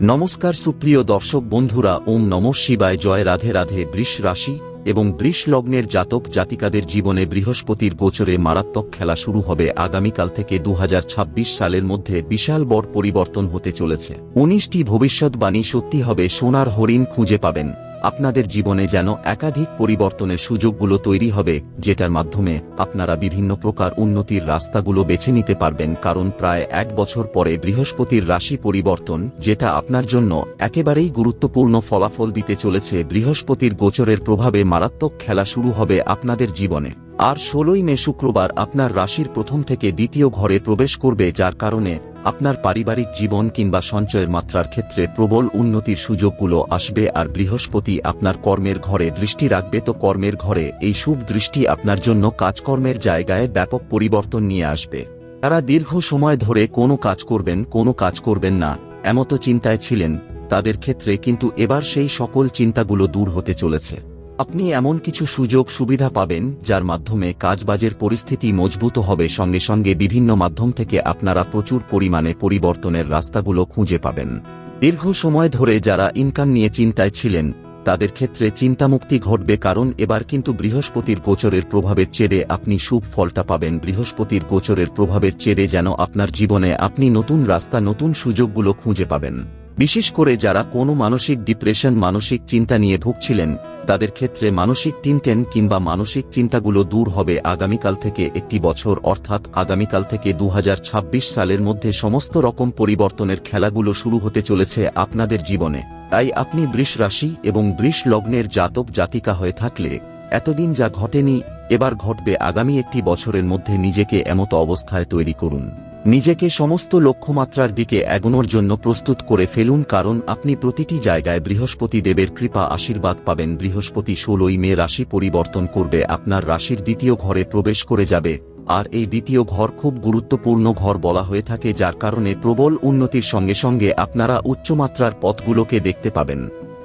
নমস্কার সুপ্রিয় দর্শক বন্ধুরা, ওম নম শিবায়, জয় রাধে রাধে। বৃষ রাশি এবং বৃষ লগ্নের জাতক জাতিকাদের জীবনে বৃহস্পতির গোচরে মারাত্মক খেলা শুরু হবে আগামীকাল থেকে দু হাজার ছাব্বিশ সালের মধ্যে বিশাল বড় পরিবর্তন হতে চলেছে। উনিশটি ভবিষ্যৎবাণী সত্যি হবে, সোনার হরিণ খুঁজে পাবেন। আপনাদের জীবনে যেন একাধিক পরিবর্তনের সুযোগগুলো তৈরি হবে, যেটার মাধ্যমে আপনারা বিভিন্ন প্রকার উন্নতির রাস্তাগুলো বেছে নিতে পারবেন। কারণ প্রায় এক বছর পরে বৃহস্পতির রাশি পরিবর্তন, যেটা আপনার জন্য একেবারেই গুরুত্বপূর্ণ ফলাফল দিতে চলেছে। বৃহস্পতির গোচরের প্রভাবে মারাত্মক খেলা শুরু হবে আপনাদের জীবনে। আর ষোলোই মে শুক্রবার আপনার রাশির প্রথম থেকে দ্বিতীয় ঘরে প্রবেশ করবে, যার কারণে আপনার পারিবারিক জীবন কিংবা সঞ্চয়ের মাত্রার ক্ষেত্রে প্রবল উন্নতির সুযোগগুলো আসবে আর বৃহস্পতি আপনার কর্মের ঘরে দৃষ্টি রাখবে। তো কর্মের ঘরে এই শুভ দৃষ্টি আপনার জন্য কাজকর্মের জায়গায় ব্যাপক পরিবর্তন নিয়ে আসবে। তারা দীর্ঘ সময় ধরে কোনো কাজ করবেন, কোনো কাজ করবেন না, এমতো চিন্তায় ছিলেন, তাদের ক্ষেত্রে কিন্তু এবার সেই সকল চিন্তাগুলো দূর হতে চলেছে। আপনি এমন কিছু সুযোগ সুবিধা পাবেন, যার মাধ্যমে কাজবাজের পরিস্থিতি মজবুত হবে। সঙ্গে সঙ্গে বিভিন্ন মাধ্যম থেকে আপনারা প্রচুর পরিমাণে পরিবর্তনের রাস্তাগুলো খুঁজে পাবেন। দীর্ঘ সময় ধরে যারা ইনকাম নিয়ে চিন্তায় ছিলেন, তাদের ক্ষেত্রে চিন্তামুক্তি ঘটবে কারণ এবার কিন্তু বৃহস্পতির গোচরের প্রভাবের চেড়ে আপনি সুখ ফলটা পাবেন। বৃহস্পতির গোচরের প্রভাবের চেড়ে যেন আপনার জীবনে আপনি নতুন রাস্তা, নতুন সুযোগগুলো খুঁজে পাবেন। বিশেষ করে যারা কোনো মানসিক ডিপ্রেশন, মানসিক চিন্তা নিয়ে ভুগছিলেন তাদের ক্ষেত্রে মানসিক টিনটেন কিংবা মানসিক চিন্তাগুলো দূর হবে আগামীকাল থেকে একটি বছর, অর্থাৎ আগামীকাল থেকে দু হাজার ছাব্বিশ সালের মধ্যে সমস্ত রকম পরিবর্তনের খেলাগুলো শুরু হতে চলেছে আপনাদের জীবনে। তাই আপনি বৃষ রাশি এবং বৃষ লগ্নের জাতক জাতিকা হয়ে থাকলে এতদিন যা ঘটেনি, এবার ঘটবে আগামী একটি বছরের মধ্যে নিজেকে এমতো অবস্থায় তৈরি করুন। নিজেকে সমস্ত লক্ষ্যমাত্রার দিকে এগোনোর জন্য প্রস্তুত করে ফেলুন কারণ আপনি প্রতিটি জায়গায় বৃহস্পতি দেবের কৃপা আশীর্বাদ পাবেন। বৃহস্পতি ষোলোই মে রাশি পরিবর্তন করবে, আপনার রাশির দ্বিতীয় ঘরে প্রবেশ করে যাবে। আর এই দ্বিতীয় ঘর খুব গুরুত্বপূর্ণ ঘর বলা হয়ে থাকে যার কারণে প্রবল উন্নতির সঙ্গে সঙ্গে আপনারা উচ্চমাত্রার পথগুলোকে দেখতে পাবেন।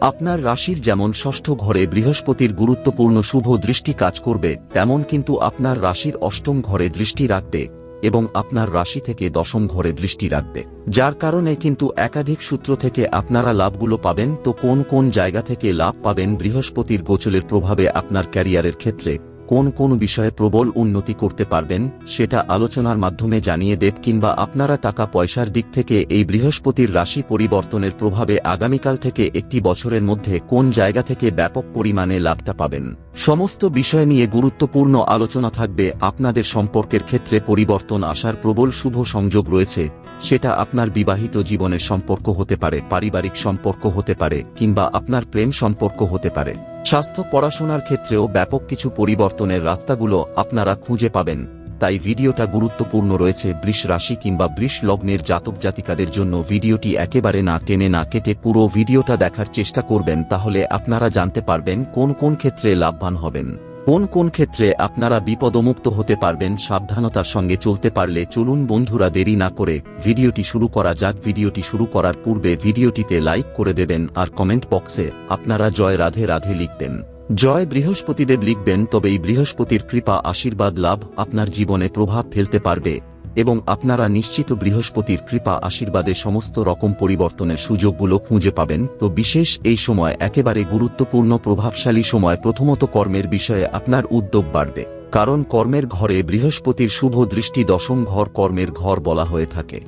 আপনার রাশির যেমন ষষ্ঠ ঘরে বৃহস্পতির গুরুত্বপূর্ণ শুভ দৃষ্টি কাজ করবে, তেমন কিন্তু আপনার রাশির অষ্টম ঘরে দৃষ্টি রাখবে। এবং আপনার রাশি থেকে দশম ঘরে দৃষ্টি রাখবে। যার কারণে কিন্তু একাধিক সূত্র থেকে আপনারা লাভগুলো পাবেন। তো কোন কোন জায়গা থেকে লাভ পাবেন বৃহস্পতির গোচলের প্রভাবে আপনার ক্যারিয়ারের ক্ষেত্রে? কোন কোন বিষয়ে প্রবল উন্নতি করতে পারবেন, সেটা আলোচনার মাধ্যমে জানিয়ে দেব কিংবা আপনারা টাকা পয়সার দিক থেকে এই বৃহস্পতির রাশি পরিবর্তনের প্রভাবে আগামীকাল থেকে একটি বছরের মধ্যে কোন জায়গা থেকে ব্যাপক পরিমাণে লাভটা পাবেন। সমস্ত বিষয় নিয়ে গুরুত্বপূর্ণ আলোচনা থাকবে, আপনাদের সম্পর্কের ক্ষেত্রে পরিবর্তন আসার প্রবল শুভ সংযোগ রয়েছে, সেটা আপনার বিবাহিত জীবনের সম্পর্ক হতে পারে, পারিবারিক সম্পর্ক হতে পারে, কিংবা আপনার প্রেম সম্পর্ক হতে পারে। স্বাস্থ্য পড়াশোনার ক্ষেত্রেও ব্যাপক কিছু পরিবর্তনের রাস্তাগুলো আপনারা খুঁজে পাবেন। তাই ভিডিওটা গুরুত্বপূর্ণ রয়েছে বৃষ রাশি কিংবা বৃষ লগ্নের জাতক জাতিকাদের জন্য ভিডিওটি একেবারে না টেনে না কেটে পুরো ভিডিওটা দেখার চেষ্টা করবেন, তাহলে আপনারা জানতে পারবেন কোন কোন ক্ষেত্রে লাভবান হবেন। কোন কোন ক্ষেত্রে আপনারা বিপদমুক্ত হতে পারবেন সাবধানতার সঙ্গে চলতে পারলে চলুন বন্ধুরা দেরি না করে ভিডিওটি শুরু করা যাক। ভিডিওটি শুরু করার পূর্বে ভিডিওটিতে লাইক করে দেবেন আর কমেন্ট বক্সে আপনারা জয় রাধে রাধে লিখবেন। জয় বৃহস্পতিদেব লিখবেন, তবে এই বৃহস্পতির কৃপা, আশীর্বাদ, লাভ আপনার জীবনে প্রভাব ফেলতে পারবে। এবং আপনারা নিশ্চিত বৃহস্পতির কৃপা আশীর্বাদে সমস্ত রকম পরিবর্তনের সুযোগগুলো খুঁজে পাবেন। তো বিশেষ এই সময় একেবারে গুরুত্বপূর্ণ, প্রভাবশালী সময় প্রথমত কর্মের বিষয়ে আপনার উদ্যোগ বাড়বে। কারণ কর্মের ঘরে বৃহস্পতির শুভ দৃষ্টি দশম ঘর কর্মের ঘর বলা হয়ে থাকে।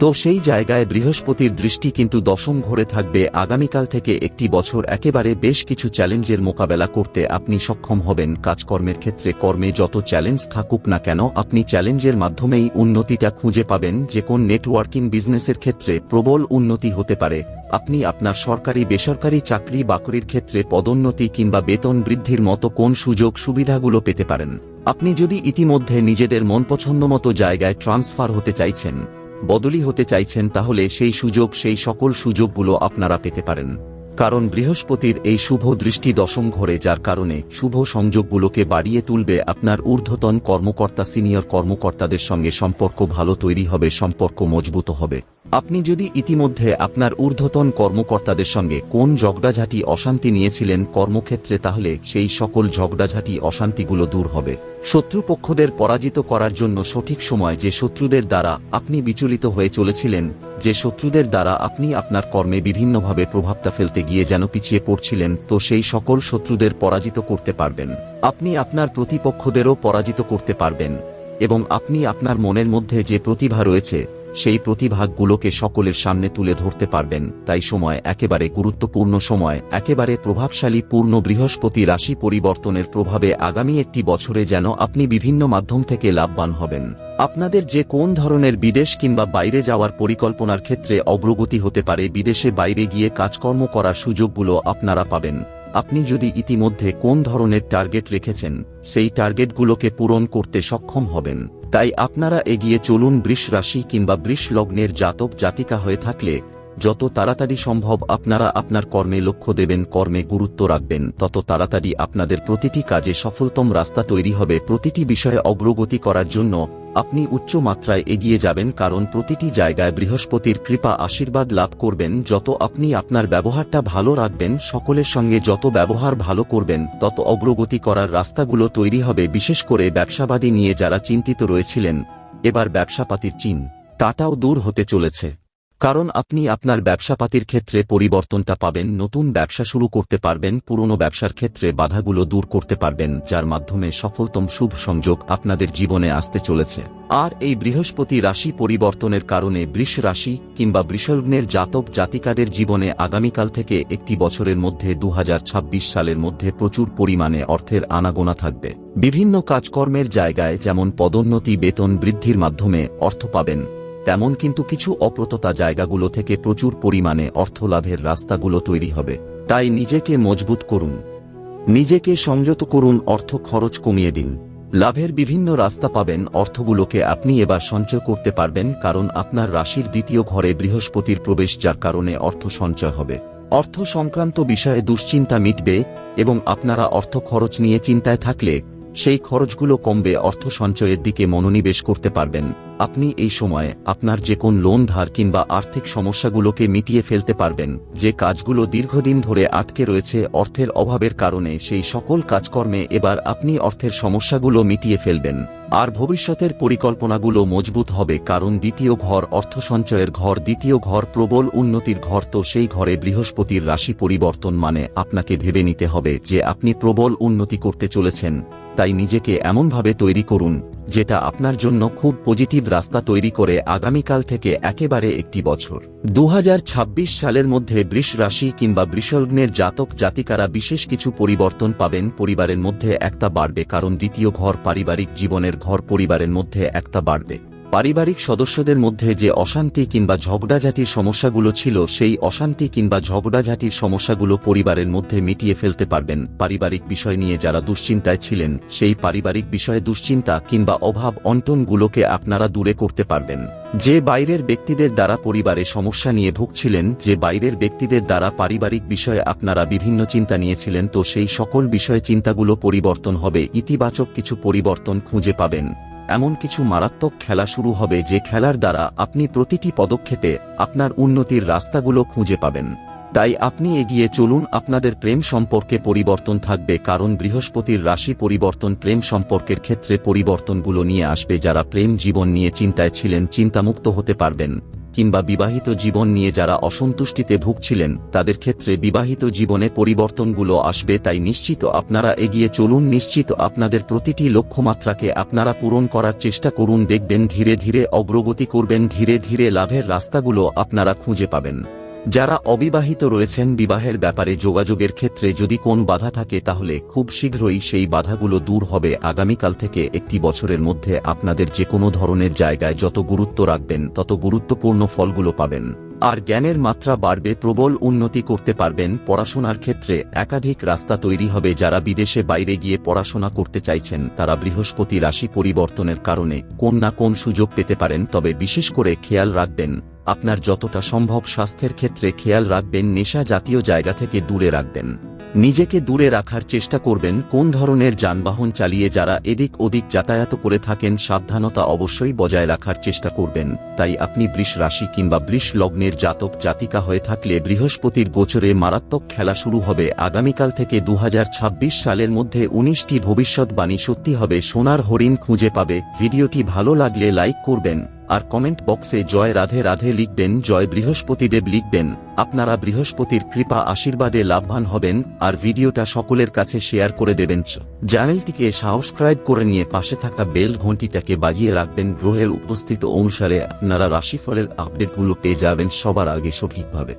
তো সেই জায়গায় বৃহস্পতির দৃষ্টি কিন্তু দশম ঘরে থাকবে। আগামীকাল থেকে একটি বছর একেবারে বেশ কিছু চ্যালেঞ্জের মোকাবেলা করতে আপনি সক্ষম হবেন। কাজকর্মের ক্ষেত্রে কর্মে যত চ্যালেঞ্জ থাকুক না কেন, আপনি চ্যালেঞ্জের মাধ্যমেই উন্নতিটা খুঁজে পাবেন, যে কোন নেটওয়ার্কিং বিজনেসের ক্ষেত্রে প্রবল উন্নতি হতে পারে। আপনি আপনার সরকারি, বেসরকারি চাকরি, বাকরির ক্ষেত্রে পদোন্নতি কিংবা বেতন বৃদ্ধির মতো কোন সুযোগ সুবিধাগুলো পেতে পারেন। আপনি যদি ইতিমধ্যে নিজেদের মনপছন্দ মতো জায়গায় ট্রান্সফার হতে চাইছেন বদলি হতে চাইছেন তাহলে সেই সুযোগ, সেই সকল সুযোগগুলো আপনারা পেতে পারেন। কারণ বৃহস্পতির এই শুভ দৃষ্টি দশম ঘরে, যার কারণে শুভ সংযোগগুলোকে বাড়িয়ে তুলবে আপনার ঊর্ধ্বতন কর্মকর্তা, সিনিয়র কর্মকর্তাদের সঙ্গে সম্পর্ক ভালো তৈরি হবে, সম্পর্ক মজবুত হবে। আপনি যদি ইতিমধ্যে আপনার ঊর্ধ্বতন কর্মকর্তাদের সঙ্গে কোন ঝগড়াঝাটি অশান্তি নিয়েছিলেন কর্মক্ষেত্রে, তাহলে সেই সকল ঝগড়াঝাটি অশান্তিগুলো দূর হবে। শত্রুপক্ষদের পরাজিত করার জন্য সঠিক সময় যে শত্রুদের দ্বারা আপনি বিচলিত হয়ে চলেছিলেন, যে শত্রুদের দ্বারা আপনি আপনার কর্মে বিভিন্নভাবে প্রভাবটা ফেলতে গিয়ে যেন পিছিয়ে পড়ছিলেন, তো সেই সকল শত্রুদের পরাজিত করতে পারবেন। আপনি আপনার প্রতিপক্ষদেরও পরাজিত করতে পারবেন এবং আপনি আপনার মনের মধ্যে যে প্রতিভা রয়েছে সেই প্রতিভাগুলোকে সকলের সামনে তুলে ধরতে পারবেন, তাই সময় একেবারে গুরুত্বপূর্ণ সময়, একেবারে প্রভাবশালী পূর্ণ বৃহস্পতি রাশি পরিবর্তনের প্রভাবে আগামী একটি বছরে যেন আপনি বিভিন্ন মাধ্যম থেকে লাভবান হবেন। আপনাদের যে কোন ধরনের বিদেশ কিংবা বাইরে যাওয়ার পরিকল্পনার ক্ষেত্রে অগ্রগতি হতে পারে, বিদেশে বাইরে গিয়ে কাজকর্ম করার সুযোগগুলো আপনারা পাবেন। আপনি যদি ইতিমধ্যে কোন ধরনের টার্গেট রেখেছেন, সেই টার্গেটগুলোকে পূরণ করতে সক্ষম হবেন। তাই আপনারা এগিয়ে চলুন বৃষ রাশি কিংবা বৃষ লগ্নের জাতক জাতিকা হয়ে থাকলে যত তাড়াতাড়ি সম্ভব আপনারা আপনার কর্মে লক্ষ্য দেবেন, কর্মে গুরুত্ব রাখবেন, তত তাড়াতাড়ি আপনাদের প্রতিটি কাজে সফলতম রাস্তা তৈরি হবে। প্রতিটি বিষয়ে অগ্রগতি করার জন্য আপনি উচ্চ মাত্রায় এগিয়ে যাবেন, কারণ প্রতিটি জায়গায় বৃহস্পতির কৃপা আশীর্বাদ লাভ করবেন। যত আপনি আপনার ব্যবহারটা ভালো রাখবেন, সকলের সঙ্গে যত ব্যবহার ভালো করবেন, তত অগ্রগতি করার রাস্তাগুলো তৈরি হবে। বিশেষ করে ব্যবসাবাদী নিয়ে যারা চিন্তিত রয়েছিলেন, এবার ব্যবসাপাতির চিন তাটাও দূর হতে চলেছে। কারণ আপনি আপনার ব্যবসাপাতির ক্ষেত্রে পরিবর্তনটা পাবেন, নতুন ব্যবসা শুরু করতে পারবেন, পুরনো ব্যবসার ক্ষেত্রে বাধাগুলো দূর করতে পারবেন, যার মাধ্যমে সফলতম শুভ সংযোগ আপনাদের জীবনে আসতে চলেছে। আর এই বৃহস্পতি রাশি পরিবর্তনের কারণে বৃষ রাশি কিংবা বৃষলগ্নের জাতক জাতিকাদের জীবনে আগামীকাল থেকে একটি বছরের মধ্যে দু হাজার ছাব্বিশ সালের মধ্যে প্রচুর পরিমাণে অর্থের আনাগোনা থাকবে। বিভিন্ন কাজকর্মের জায়গায় যেমন পদোন্নতি, বেতন বৃদ্ধির মাধ্যমে অর্থ পাবেন তেমন কিন্তু কিছু অপ্রততা জায়গাগুলো থেকে প্রচুর পরিমাণে অর্থ লাভের রাস্তাগুলো তৈরি হবে। তাই নিজেকে মজবুত করুন। নিজেকে সংযত করুন, অর্থ খরচ কমিয়ে দিন। লাভের বিভিন্ন রাস্তা পাবেন, অর্থগুলোকে আপনি এবার সঞ্চয় করতে পারবেন, কারণ আপনার রাশির দ্বিতীয় ঘরে বৃহস্পতির প্রবেশ, যার কারণে অর্থ সঞ্চয় হবে। অর্থ সংক্রান্ত বিষয়ে দুশ্চিন্তা মিটবে এবং আপনারা অর্থ খরচ নিয়ে চিন্তায় থাকলে সেই খরচগুলো কমবে, অর্থ সঞ্চয়ের দিকে মনোনিবেশ করতে পারবেন। আপনি এই সময়ে আপনার যে কোন লোন ধার কিংবা আর্থিক সমস্যাগুলোকে মিটিয়ে ফেলতে পারবেন, যে কাজগুলো দীর্ঘদিন ধরে আটকে রয়েছে অর্থের অভাবের কারণে সেই সকল কাজকর্মে এবার আপনি অর্থের সমস্যাগুলো মিটিয়ে ফেলবেন। আর ভবিষ্যতের পরিকল্পনাগুলো মজবুত হবে কারণ দ্বিতীয় ঘর অর্থ সঞ্চয়ের ঘর, দ্বিতীয় ঘর প্রবল উন্নতির ঘর তো সেই ঘরে বৃহস্পতির রাশি পরিবর্তন মানে আপনাকে ভেবে নিতে হবে যে আপনি প্রবল উন্নতি করতে চলেছেন। তাই নিজেকে এমনভাবে তৈরি করুন, যেটা আপনার জন্য খুব পজিটিভ রাস্তা তৈরি করে আগামীকাল থেকে একেবারে একটি বছর। দু হাজার ছাব্বিশ সালের মধ্যে বৃষ রাশি কিংবা বৃষগ্নের জাতক জাতিকারা বিশেষ কিছু পরিবর্তন পাবেন পরিবারের মধ্যে একটা বাড়বে, কারণ দ্বিতীয় ঘর পারিবারিক জীবনের ঘর পরিবারের মধ্যে একটা বাড়বে। পারিবারিক সদস্যদের মধ্যে যে অশান্তি কিংবা ঝগড়াঝাটির সমস্যাগুলো ছিল, সেই অশান্তি কিংবা ঝগড়াঝাটির সমস্যাগুলো পরিবারের মধ্যে মিটিয়ে ফেলতে পারবেন। পারিবারিক বিষয় নিয়ে যারা দুশ্চিন্তায় ছিলেন, সেই পারিবারিক বিষয়ে দুশ্চিন্তা কিংবা অভাব অন্টনগুলোকে আপনারা দূরে করতে পারবেন। যে বাইরের ব্যক্তিদের দ্বারা পরিবারে সমস্যা নিয়ে ভুগছিলেন, যে বাইরের ব্যক্তিদের দ্বারা পারিবারিক বিষয়ে আপনারা বিভিন্ন চিন্তা নিয়েছিলেন, তো সেই সকল বিষয়ে চিন্তাগুলো পরিবর্তন হবে। ইতিবাচক কিছু পরিবর্তন খুঁজে পাবেন। এমন কিছু মারাত্মক খেলা শুরু হবে যে খেলার দ্বারা আপনি প্রতিটি পদক্ষেপে আপনার উন্নতির রাস্তাগুলো খুঁজে পাবেন। তাই আপনি এগিয়ে চলুন, আপনাদের প্রেম সম্পর্কে পরিবর্তন থাকবে কারণ বৃহস্পতির রাশি পরিবর্তন প্রেম সম্পর্কের ক্ষেত্রে পরিবর্তনগুলো নিয়ে আসবে যারা প্রেম জীবন নিয়ে চিন্তায় ছিলেন, চিন্তামুক্ত হতে পারবেন। কিংবা বিবাহিত জীবন নিয়ে যারা অসন্তুষ্টিতে ভুগছিলেন, তাদের ক্ষেত্রে বিবাহিত জীবনে পরিবর্তনগুলো আসবে, তাই নিশ্চিত আপনারা এগিয়ে চলুন, নিশ্চিত আপনাদের প্রতিটি লক্ষ্যমাত্রাকে আপনারা পূরণ করার চেষ্টা করুন, দেখবেন ধীরে ধীরে অগ্রগতি করবেন, ধীরে ধীরে লাভের রাস্তাগুলো আপনারা খুঁজে পাবেন। যারা অবিবাহিত রয়েছেন বিবাহের ব্যাপারে যোগাযোগের ক্ষেত্রে যদি কোন বাধা থাকে তাহলে খুব শীঘ্রই সেই বাধাগুলো দূর হবে। আগামীকাল থেকে একটি বছরের মধ্যে আপনাদের যে কোনো ধরনের জায়গায় যত গুরুত্ব রাখবেন, তত গুরুত্বপূর্ণ ফলগুলো পাবেন। আর জ্ঞানের মাত্রা বাড়বে, প্রবল উন্নতি করতে পারবেন। পড়াশোনার ক্ষেত্রে একাধিক রাস্তা তৈরি হবে যারা বিদেশে বাইরে গিয়ে পড়াশোনা করতে চাইছেন। তারা বৃহস্পতি রাশি পরিবর্তনের কারণে কোন না কোন সুযোগ পেতে পারেন, তবে বিশেষ করে খেয়াল রাখবেন আপনার যতটা সম্ভব স্বাস্থ্যের ক্ষেত্রে খেয়াল রাখবেন, নেশা জাতীয় জায়গা থেকে দূরে রাখবেন। নিজেকে দূরে রাখার চেষ্টা করবেন, কোন ধরনের যানবাহন চালিয়ে যারা এদিক ওদিক যাতায়াত করে থাকেন, সাবধানতা অবশ্যই বজায় রাখার চেষ্টা করবেন। তাই আপনি বৃষ রাশি কিংবা বৃষ লগ্নের জাতক, জাতিকা হয়ে থাকলে বৃহস্পতির গোচরে মারাত্মক খেলা শুরু হবে। আগামীকাল থেকে দু হাজার ছাব্বিশ সালের মধ্যে উনিশটি ভবিষ্যৎবাণী সত্যি হবে। সোনার হরিণ খুঁজে পাবে। ভিডিওটি ভালো লাগলে লাইক করবেন। আর কমেন্ট বক্সে জয় রাধে রাধে লিখবেন, জয় বৃহস্পতিদেব লিখবেন। আপনারা বৃহস্পতির কৃপা আশীর্বাদে লাভবান হবেন, আর ভিডিওটা সকলের কাছে শেয়ার করে দেবেন। চ্যানেলটিকে সাবস্ক্রাইব করে নিয়ে পাশে থাকা বেল ঘণ্টিটাকে বাজিয়ে রাখবেন। গ্রহের উপস্থিত অনুসারে আপনারা রাশিফলের আপডেটগুলো পেয়ে যাবেন সবার আগে সঠিকভাবে।